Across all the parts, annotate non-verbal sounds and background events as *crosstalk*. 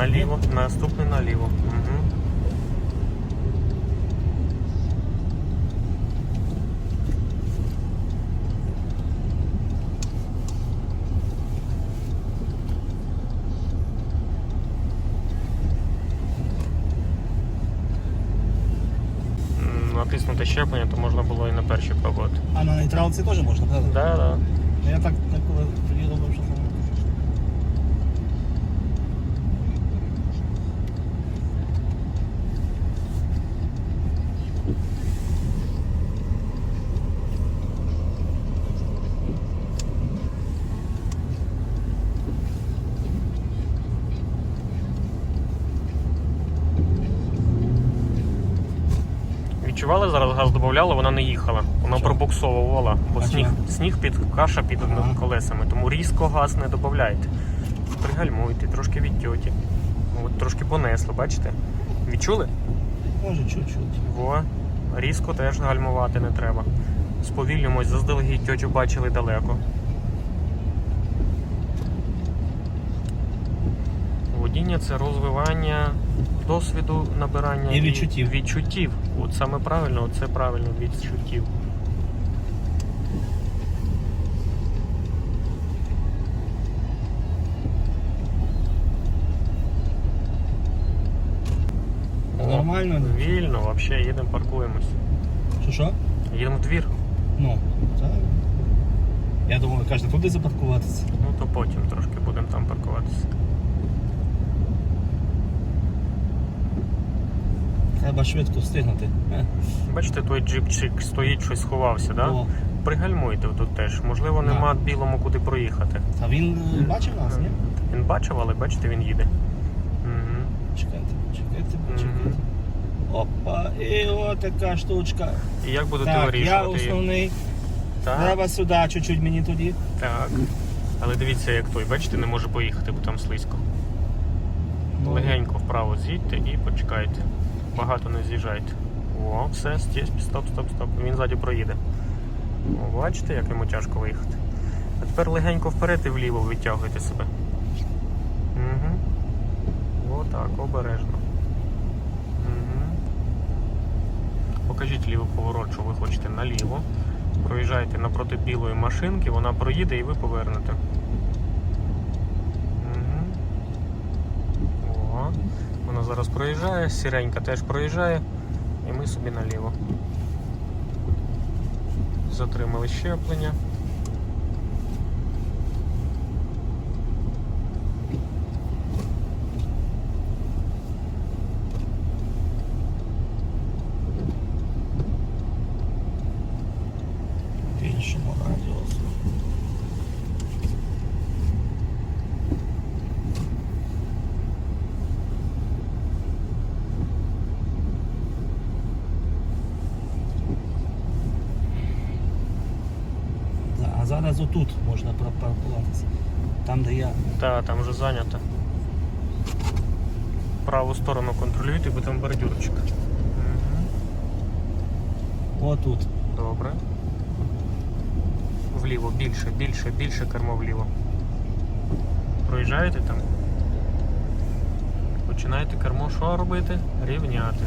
Наліво, наступний наліво. Угу. Натиснути щеплення, то можна було і на першій пробувати. А на нейтралці теж можна, правда? Да, да. Я так, так коли Відчували зараз газ додавали, вона не їхала. Вона пробуксовувала, бо сніг, сніг під каша під Ага. колесами, тому різко газ не додавайте. Пригальмуйте, трошки відтьоті. От трошки понесло, бачите? Відчули? Може, чуть-чуть. Во. Різко теж гальмувати не треба. Сповільнюємось, заздалегідь тьотю бачили далеко. Водіння це розвивання досвіду набирання І відчуттів. відчуттів. От саме правильно, це правильно відчуттів. Нормально? Вільно, взагалі їдемо, паркуємось. Що що? Їдемо в двір, Ну, так. Я думаю, кажете, туди запаркуватися. ну то потім трошки будемо там паркуватися. Треба швидко встигнути. *laughs* Бачите, той джипчик стоїть, щось сховався, да? о, Пригальмуйте тут теж. Можливо, нема білому куди проїхати. Та він е, бачив нас, ні? Він бачив, але бачите, він їде. Угу. Чекайте, чекайте, чекайте. Опа, і отака штучка. І як будете Так, вирішувати? її? основний. Так, Треба сюди чуть-чуть мені тоді. так. Але дивіться, як той, бачите, не може поїхати, бо там слизько. Ну, Легенько вправо з'їдьте і почекайте. Багато не з'їжджайте. О, все, стоп, стоп, стоп. Він ззаді проїде. О, бачите, як йому тяжко виїхати. А тепер легенько вперед і вліво відтягуйте себе. Угу. Отак, обережно. Угу. Покажіть лівий поворот, що ви хочете наліво. Проїжджайте напроти білої машинки, вона проїде і ви повернете. Угу. О, вона зараз проїжджає, сіренька теж проїжджає, і ми собі наліво. Затримали щеплення. В іншому радіусу. Зараз отут можна пропаркуватися. Там, де я. Та, там вже зайнято. Праву сторону контролюйте, бо там бордюрчик. Угу. Отут. Добре. Вліво, більше, більше, більше кермо вліво. Проїжджаєте там. Починаєте кермо що робити? Рівняти.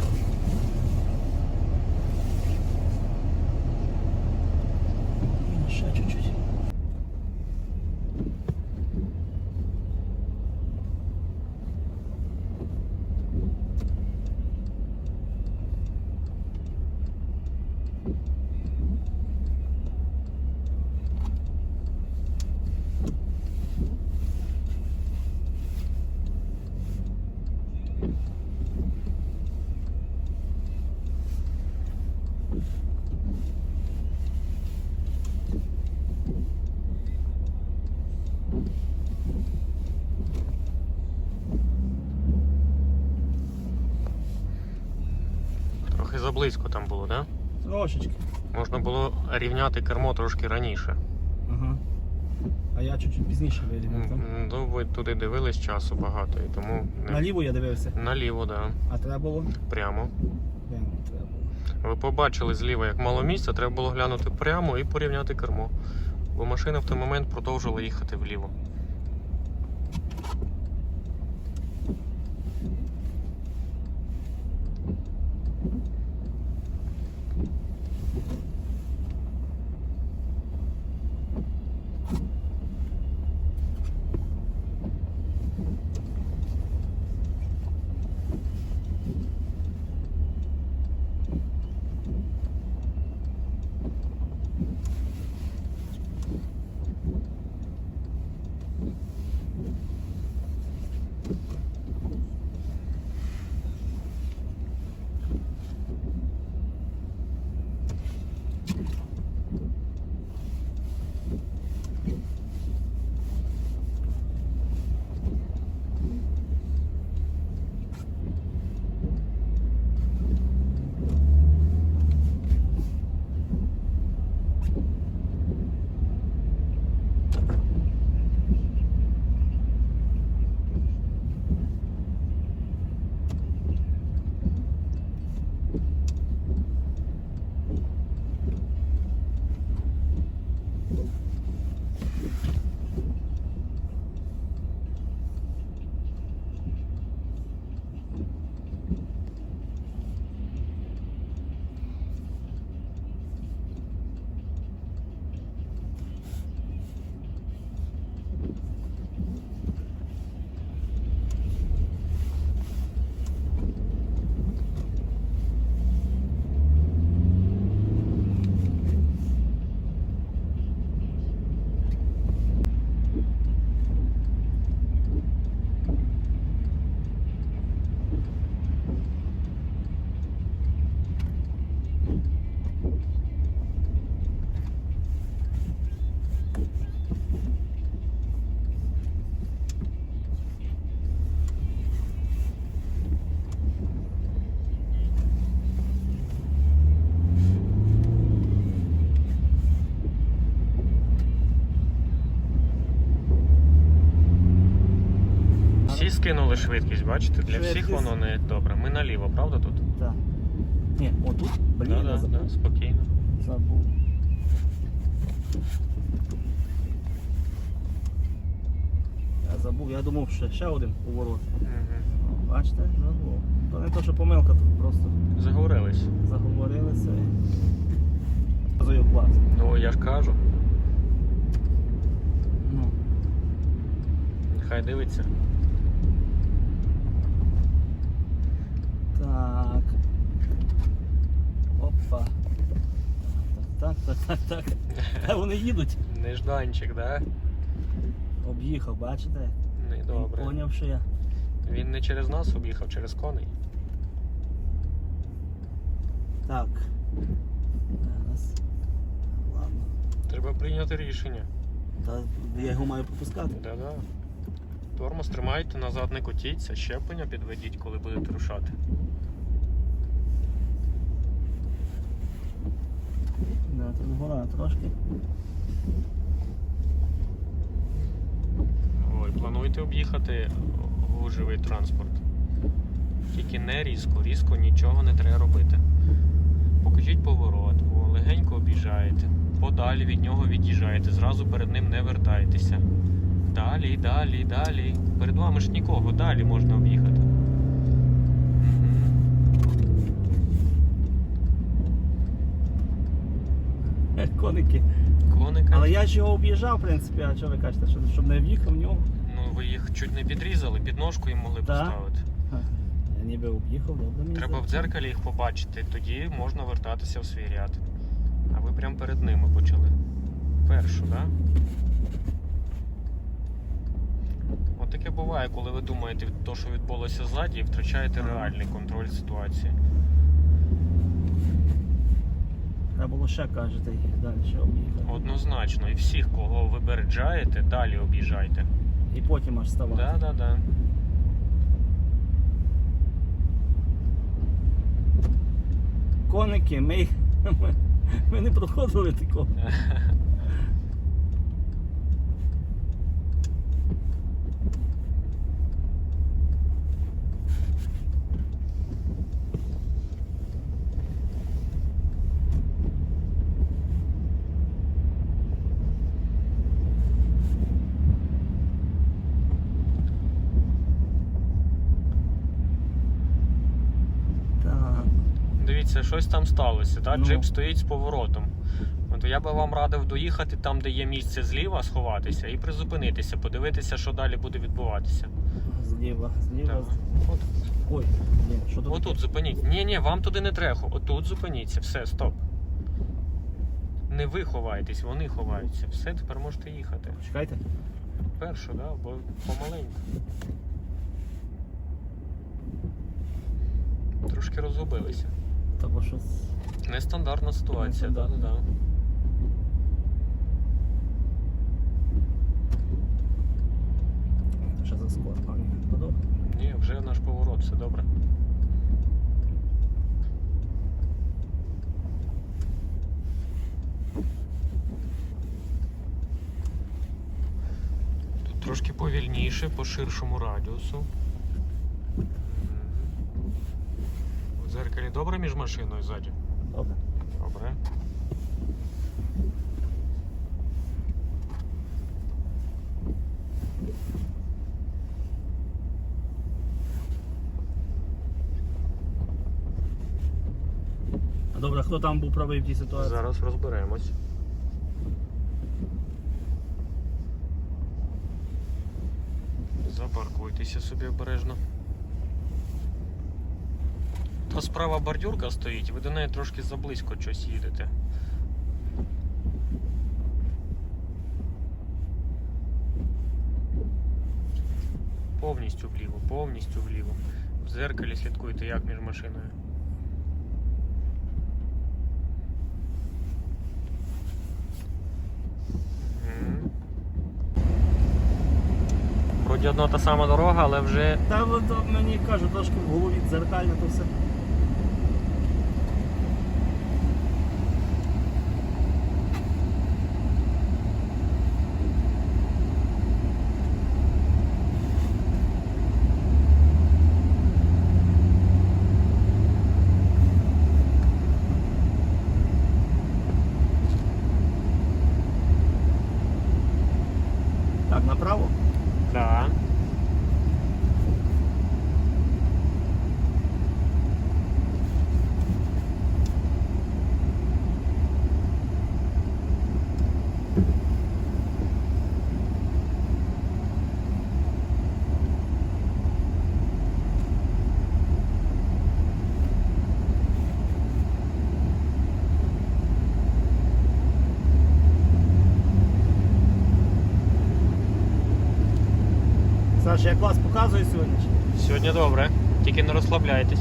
Ще чуть-чуть. Трохи заблизько там було, так? Да? Трошечки. Можна було рівняти кермо трошки раніше. Ага. А я чуть-чуть пізніше вирівняв. так? Ну, ви туди дивились часу багато, і тому не... Наліво я дивився, наліво, да. а треба було? Прямо. Прямо треба було. Ви побачили зліва, як мало місця, треба було глянути прямо і порівняти кермо. Бо машина в той момент продовжила їхати вліво. Але швидкість, бачите, для всіх Швидкість. воно не добре. Ми наліво, правда тут? Так. Ні, отут, блін, Да, я да, забув. да, спокійно. забув. Я забув, я думав, що ще один поворот. Угу. Бачите, забув. То не то, що помилка, тут просто Заговорились. заговорилися. Показую клас. Ну я ж кажу, Ну, хай дивиться. Так. Опа. Так, так, так, так, так. А вони їдуть. Нежданчик, да? Об'їхав, бачите? Не добре. Поняв, що я. Він не через нас об'їхав, через коней. Так. Зараз. Ладно. Треба прийняти рішення. Та я його маю пропускати. Да-да. Тормоз тримайте, назад не котіться, щеплення підведіть, коли будете рушати. Да, тут гора трошки. Ой, плануєте об'їхати гужевий транспорт. Тільки не різко, різко нічого не треба робити. Покажіть поворот, легенько об'їжджаєте, подалі від нього від'їжджаєте, зразу перед ним не вертайтеся. Далі, далі, далі. Перед вами ж нікого, далі можна об'їхати. Е, Коники. Коника. Але я ж його об'їжджав, в принципі, а що ви кажете, що, щоб не в'їхав в нього? Ну ви їх чуть не підрізали, підножку їм могли Да. поставити. Я ніби об'їхав, добре мені. Треба в здається. дзеркалі їх побачити, тоді можна вертатися в свій ряд. А ви прямо перед ними почали. Першу, так? Да? От таке буває, коли ви думаєте те, що відбулося ззаді, і втрачаєте Ага. реальний контроль ситуації. Треба було ще, кажете, їх далі об'їхати. Однозначно, і всіх, кого ви береджаєте, далі об'їжджайте. І потім аж ставати. Так, так, так. Коники, ми, *laughs* ми, ми не проходили такого. *laughs* Так. Дивіться, щось там сталося, так? Ну. Джип стоїть з поворотом. От я би вам радив доїхати там, де є місце зліва, сховатися і призупинитися, подивитися, що далі буде відбуватися. Зліва, зліва. От, Ой, ні, що тут? отут зупиніть. Ні, ні, вам туди не треба. Отут зупиніться. Все, стоп. Не ви ховаєтесь, вони ховаються. Все, тепер можете їхати. Чекайте. Першу, да, бо помаленьку. Трошки розгубилися. Бо щось. Нестандартна ситуація, да, да, да. Ще за скор, а. Ні, вже наш поворот, все добре. Тут трошки повільніше, по ширшому радіусу. Дзеркалі добре між машиною ззаді? Добре. Добре. А добре, хто там був правий в тій ситуації? Зараз розберемось. Запаркуйтеся собі обережно. Та справа бордюрка стоїть, ви до неї трошки заблизько щось їдете. Повністю вліво, повністю вліво. В зеркалі слідкуйте, як між машиною. Вроді одна та сама дорога, але вже Та от от мені кажуть, трошки в голові дзеркальне то все. право? Да. Сьогодні. Добре, тільки не розслабляйтесь.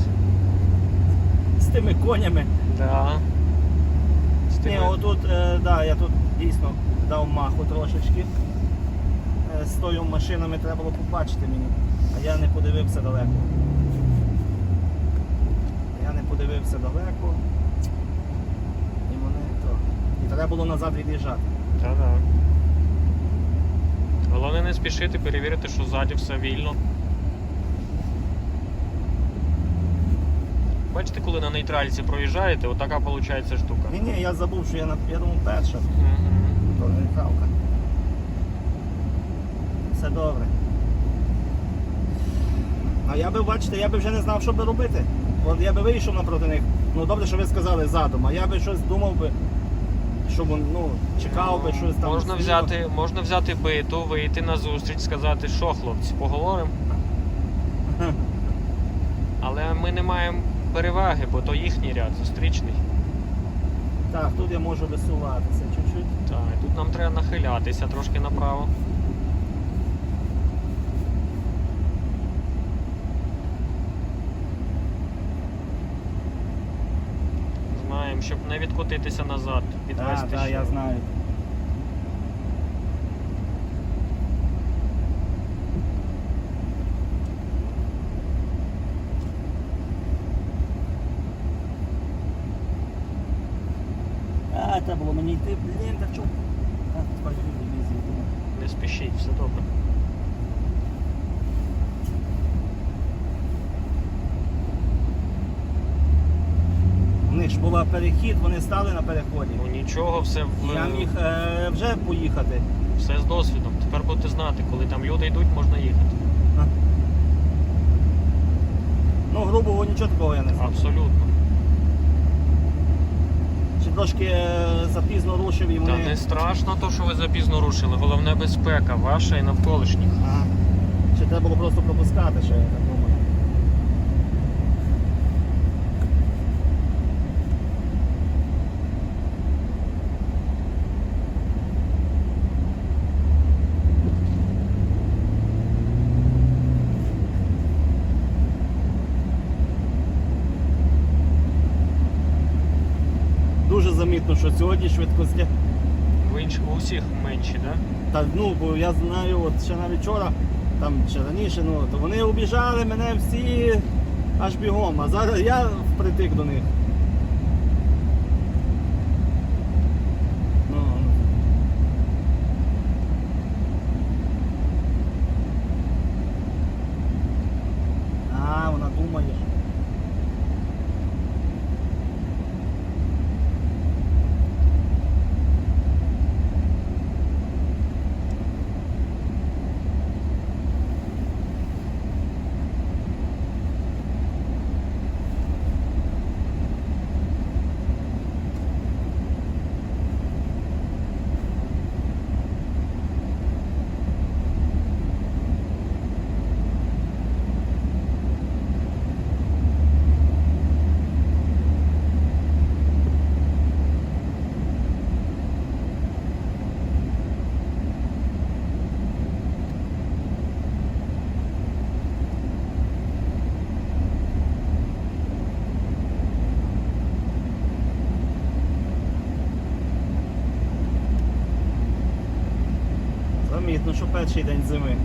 З тими конями. Да. З Ні, тими- отут, е, да, я тут дійсно дав маху трошечки. Е, з тою машинами треба було побачити мені, а я не подивився далеко. Я не подивився далеко. І вони то. І треба було назад від'їжджати. Та-да. Головне не спішити, перевірити, що ззаді все вільно. Бачите, коли на нейтральці проїжджаєте, отака виходить штука. Ні, ні, я забув, що я на я думав перша. Мгм. То нейтралка. Все добре. А я би, бачите, я би вже не знав, що би робити. От я би вийшов напроти них. Ну добре, що ви сказали задум, а я би щось думав би, щоб ну, чекав би щось там. Можна взяти, можна взяти биту, вийти на зустріч, сказати, що хлопці, поговоримо. *laughs* Але ми не маємо переваги, бо то їхній ряд зустрічний. Так, тут я можу висуватися чуть-чуть. Так, і тут нам треба нахилятися трошки направо. Знаємо, щоб не відкотитися назад, відвести Так, так, ще. я знаю. А, треба було мені йти, блін? А, люди візьмуть. Не спішіть, все добре. У них ж була перехід, вони стали на переході. Ну нічого, все, в... Я міг е, вже поїхати. все з досвідом. Тепер будете знати, коли там люди йдуть, можна їхати. Ну, грубого нічого такого я не знав. Абсолютно. Трошки е, запізно рушив і Та не страшно то, що ви запізно рушили. Головне безпека ваша і навколишніх. А, Чи треба було просто пропускати, що замітно, що сьогодні швидкості. В інших у всіх менші, так? Та ну, бо я знаю, от ще навіть вчора, там ще раніше, ну, то вони обіжали мене всі аж бігом, а зараз я впритик до них. Замітно, що перший день зими.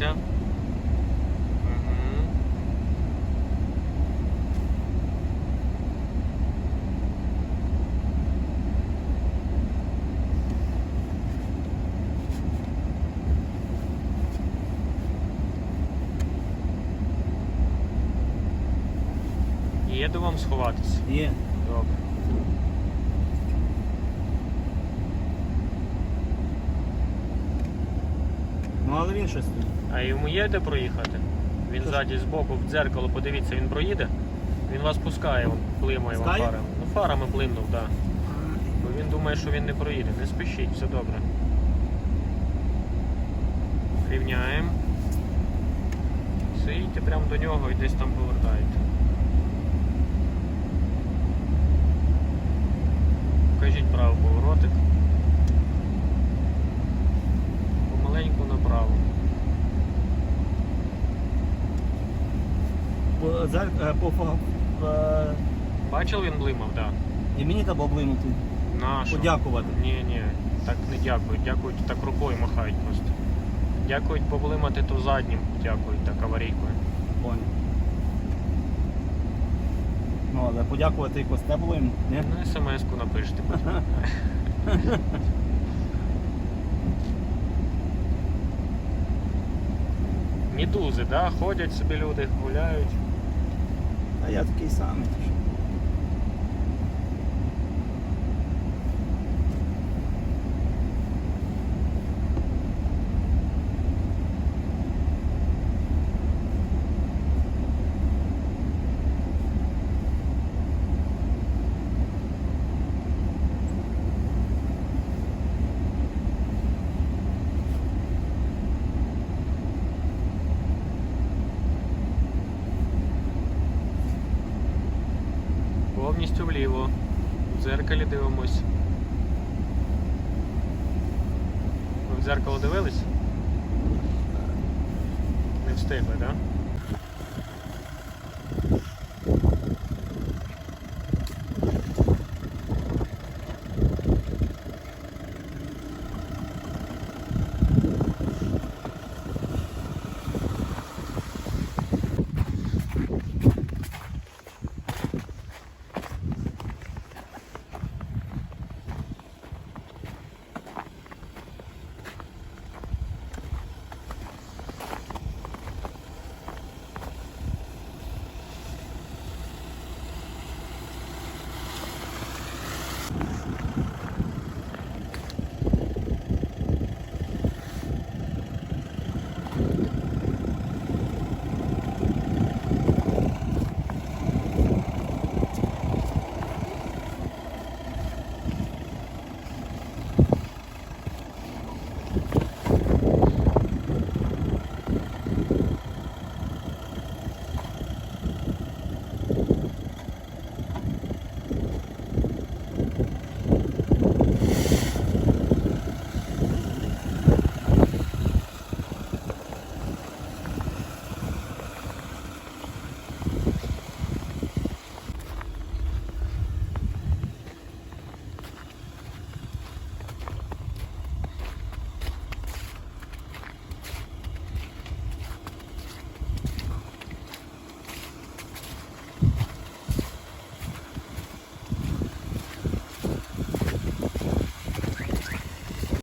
зупиніться. Угу. Є до вам сховатися? Є. Добре. Ну але він щось стоїть. А йому є де проїхати? Він ззаді збоку в дзеркало, подивіться, він проїде. Він вас пускає, он блимає вам фарами. Ну, фарами блимнув, так. Да. Бо він думає, що він не проїде. Не спішіть, все добре. Рівняємо. Їдьте прямо до нього і десь там повертаєте. Покажіть правий поворотик. Помаленьку направо. По, дзер- е, по, е, Бачив він блимав, так. Да. і мені треба облинути. На що? Подякувати. Ні, ні, так не дякують. Дякують так рукою махають просто. Дякують поблимати, то заднім дякують так аварійкою. Понял. Ну, але подякувати якось не було їм, ні? Ну, смс-ку напишете потім. *laughs* Мідузи, да? ходять собі люди, гуляють. А я такий самий.